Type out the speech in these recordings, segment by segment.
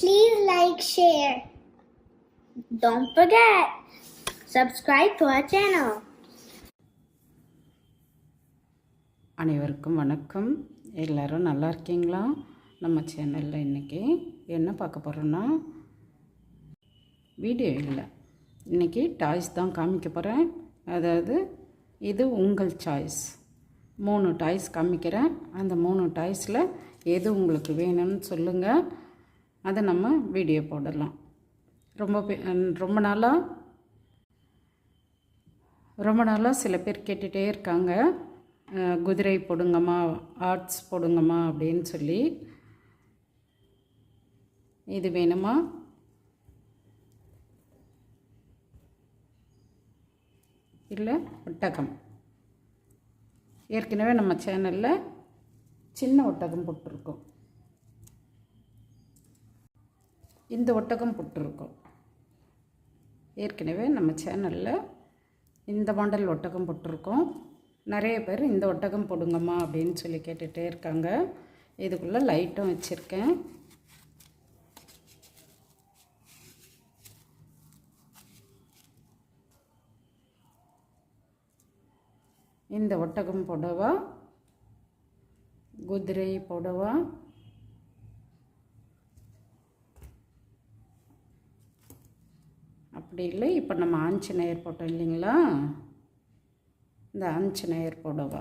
Please like, share. Don't forget, subscribe to our channel. அனைவருக்கும் வணக்கம். எல்லோரும் நல்லா இருக்கீங்களா? நம்ம சேனலில் இன்றைக்கி என்ன பார்க்க போகிறோன்னா வீடியோ இல்லை. இன்றைக்கி டாய்ஸ் தான் காமிக்க போகிறேன் அதாவது இது உங்கள் சாய்ஸ். மூணு டாய்ஸ் காமிக்கிறேன். அந்த மூணு டாய்ஸில் எது உங்களுக்கு வேணும்னு சொல்லுங்கள் அதை நம்ம வீடியோ போடலாம். ரொம்ப பே- ரொம்ப நாளாக ரொம்ப நாளாக சில பேர் கேட்டுகிட்டே இருக்காங்க. குதிரை போடுங்கம்மா ஆர்ட்ஸ் போடுங்கம்மா அப்படின்னு சொல்லி. இது வேணுமா? இல்லை ஒட்டகம். ஏற்கனவே நம்ம சேனலில் சின்ன ஒட்டகம் போட்டிருக்கோம். இந்த ஒட்டகம் போட்டிருக்கோம். ஏற்கனவே நம்ம சேனலில் இந்த மாடல் ஒட்டகம் போட்டிருக்கோம். நிறைய பேர் இந்த ஒட்டகம் போடுங்கம்மா அப்படின்னு சொல்லி கேட்டுகிட்டே இருக்காங்க. இதுக்குள்ளே லைட்டும் வச்சுருக்கேன். இந்த ஒட்டகம் புடவா குதிரை புடவா அப்படி இல்லை. இப்போ நம்ம ஆஞ்சநேயர் போட்டோம் இல்லைங்களா? இந்த ஆஞ்சநேயர் புடவா.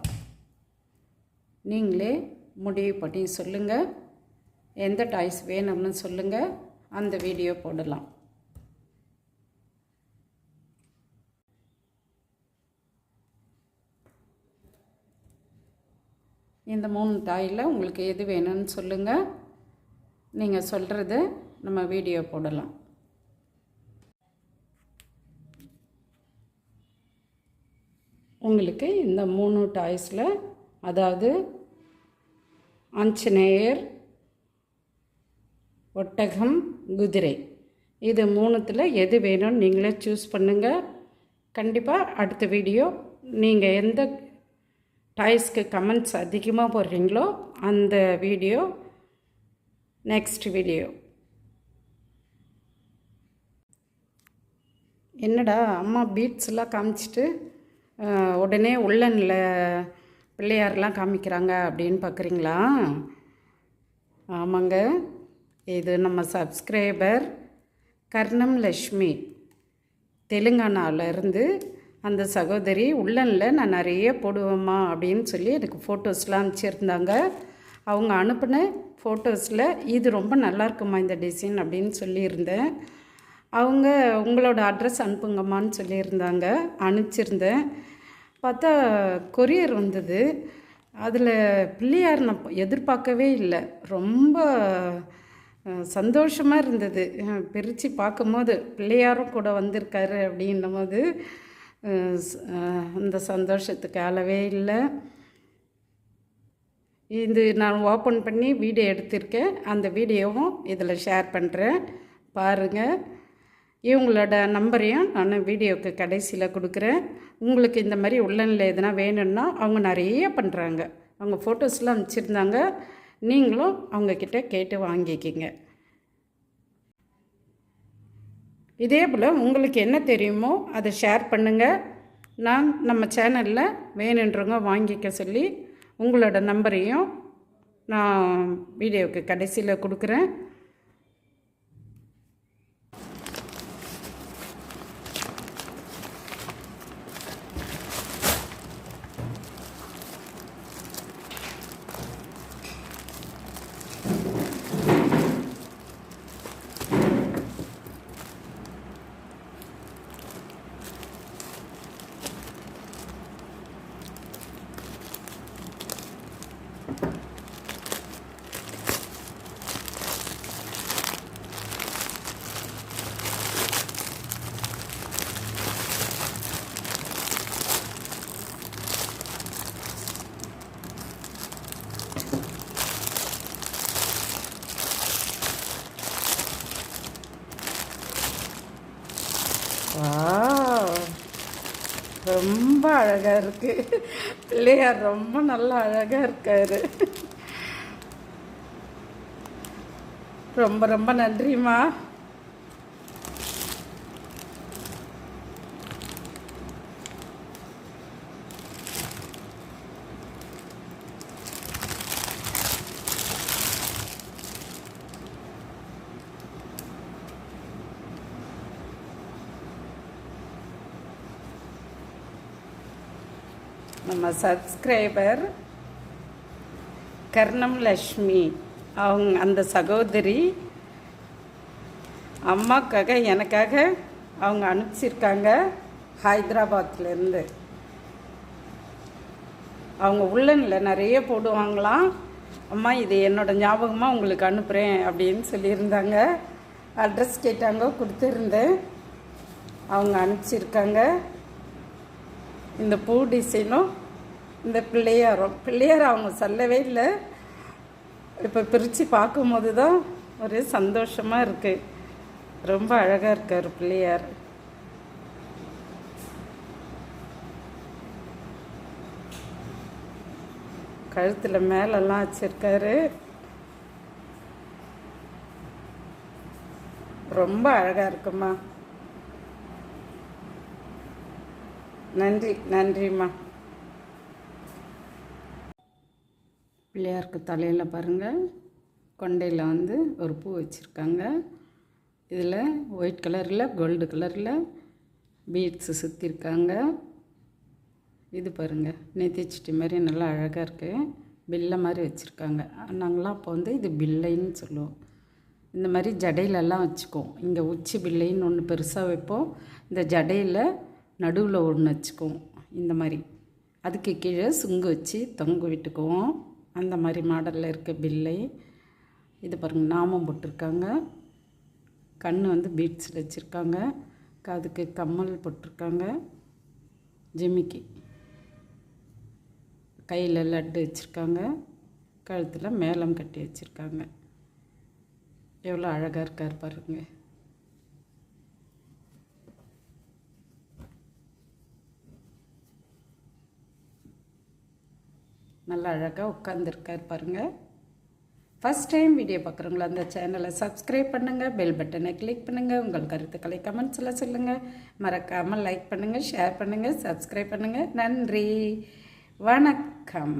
நீங்களே முடிவு பண்ணி சொல்லுங்கள் எந்த டாய்ஸ் வேணும்னு சொல்லுங்கள் அந்த வீடியோ போடலாம். இந்த மூணு டாயில் உங்களுக்கு எது வேணும்னு சொல்லுங்கள் நீங்கள் சொல்கிறது நம்ம வீடியோ போடலாம். உங்களுக்கு இந்த மூணு டாய்ஸில் அதாவது ஆஞ்சநேயர் ஒட்டகம் குதிரை. இது மூணுத்தில் எது வேணும்னு நீங்களே சூஸ் பண்ணுங்கள் கண்டிப்பாக அடுத்த வீடியோ நீங்கள் எந்த டாய்ஸ்க்கு கமெண்ட்ஸ் அதிகமாக போடுறீங்களோ அந்த வீடியோ நெக்ஸ்ட் வீடியோ. என்னடா அம்மா பீட்ஸ் எல்லாம் காமிச்சிட்டு உடனே உள்ளனில் பிள்ளையாரெலாம் காமிக்கிறாங்க அப்படின்னு பார்க்குறீங்களா ஆமாங்க. இது நம்ம சப்ஸ்கிரைபர் கர்ணம் லக்ஷ்மி தெலுங்கானாவிலேருந்து அந்த சகோதரி உள்ளனில் நான் நிறைய போடுவேம்மா அப்படின்னு சொல்லி எனக்கு ஃபோட்டோஸ்லாம் அனுப்பிச்சிருந்தாங்க. அவங்க அனுப்பின ஃபோட்டோஸில் இது ரொம்ப நல்லா இருக்குமா இந்த டிசைன் அப்படின்னு சொல்லியிருந்தேன். அவங்க உங்களோட அட்ரஸ் அனுப்புங்கம்மான்னு சொல்லியிருந்தாங்க. அனுப்பிச்சிருந்தேன். பார்த்தா கொரியர் வந்தது. அதில் பிள்ளையார் நான் எதிர்பார்க்கவே இல்லை. ரொம்ப சந்தோஷமாக இருந்தது. பிரித்து பார்க்கும்போது பிள்ளையாரும் கூட வந்திருக்காரு அப்படின்னும் போது அந்த சந்தோஷத்துக்கு அளவே இல்லை. இது நான் ஓப்பன் பண்ணி வீடியோ எடுத்திருக்கேன். அந்த வீடியோவும் இதில் ஷேர் பண்ணுறேன் பாருங்கள் இவங்களோட நம்பரையும் நான் வீடியோக்கு கடைசியில் கொடுக்குறேன். உங்களுக்கு இந்த மாதிரி உள்ளனில் எதுனா வேணும்னா அவங்க நிறைய பண்ணுறாங்க அவங்க ஃபோட்டோஸ்லாம் அனுப்பிச்சிருந்தாங்க. நீங்களும் அவங்கக்கிட்ட கேட்டு வாங்கிக்கிங்க. இதே போல் உங்களுக்கு என்ன தெரியுமோ அதை ஷேர் பண்ணுங்கள் நான் நம்ம சேனலில் வேணுன்றவங்க வாங்கிக்க சொல்லி உங்களோட நம்பரையும் நான் வீடியோவுக்கு கடைசியில் கொடுக்குறேன். 와. ரொம்ப அழகாக இருக்குது பிள்ளையார் ரொம்ப நல்லா அழகாக இருக்காரு. ரொம்ப ரொம்ப நன்றிம்மா. நம்ம சப்ஸ்கிரைபர் கர்ணம் லக்ஷ்மி. அவங்க அந்த சகோதரி அம்மாக்காக எனக்காக அவங்க அனுப்பிச்சிருக்காங்க ஹைதராபாத்லேருந்து. அவங்க உள்ளனில் நிறைய போடுவாங்களாம். அம்மா இது என்னோடய ஞாபகமாக உங்களுக்கு அனுப்புகிறேன் அப்படின்னு சொல்லியிருந்தாங்க. அட்ரஸ் கேட்டாங்க கொடுத்துருந்தேன் அவங்க அனுப்பிச்சிருக்காங்க. இந்த பூ டிசைனும் இந்த பிள்ளையாரும். பிள்ளையார் அவங்க சொல்லவே இல்லை. இப்போ பிரித்து பார்க்கும்போது தான் ஒரே சந்தோஷமாக இருக்குது ரொம்ப அழகாக இருக்கார் பிள்ளையார். கழுத்தில் மேலெல்லாம் வச்சிருக்காரு. ரொம்ப அழகாக இருக்குமா நன்றி நன்றிம்மா. பிள்ளையாருக்கு தலையில் பாருங்கள் கொண்டையில் வந்து ஒரு பூ வச்சுருக்காங்க. இதில் ஒயிட் கலரில் கோல்டு கலரில் பீட்ஸு சுற்றிருக்காங்க இது பாருங்கள் நெத்திச்சிட்டி மாதிரி நல்லா அழகாக இருக்குது பில்லை மாதிரி வச்சுருக்காங்க. நாங்களாம் அப்போ வந்து இது பில்லைன்னு சொல்லுவோம். இந்த மாதிரி ஜடையிலெல்லாம் வச்சுக்குவோம். இங்கே உச்சி பில்லைன்னு ஒன்று பெருசாக வைப்போம். இந்த ஜடையில் நடுவில் ஒன்று வச்சுக்குவோம். இந்த மாதிரி. அதுக்கு கீழே சுங்கு வச்சு தொங்க விட்டுக்குவோம். அந்த மாதிரி மாடலில் இருக்க பில்லை. இது பாருங்கள் நாமம் போட்டிருக்காங்க. கண் வந்து பீட்ஸில் வச்சுருக்காங்க. காதுக்கு கம்மல் போட்டிருக்காங்க. ஜிமிக்கி. கையில் லட்டு வச்சுருக்காங்க. கழுத்தில் மேளம் கட்டி வச்சுருக்காங்க. எவ்வளோ அழகாக இருக்கார் பாருங்கள் நல்லா அழகாக உட்காந்துருக்கார் பாருங்கள் ஃபஸ்ட் டைம் வீடியோ பார்க்குறவங்களா அந்த சேனலை சப்ஸ்கிரைப் பண்ணுங்கள் பெல் பட்டனை கிளிக் பண்ணுங்கள் உங்கள் கருத்துக்களை கமெண்ட்ஸில் சொல்லுங்கள் மறக்காமல் லைக் பண்ணுங்கள் ஷேர் பண்ணுங்கள் சப்ஸ்கிரைப் பண்ணுங்கள் நன்றி. வணக்கம்.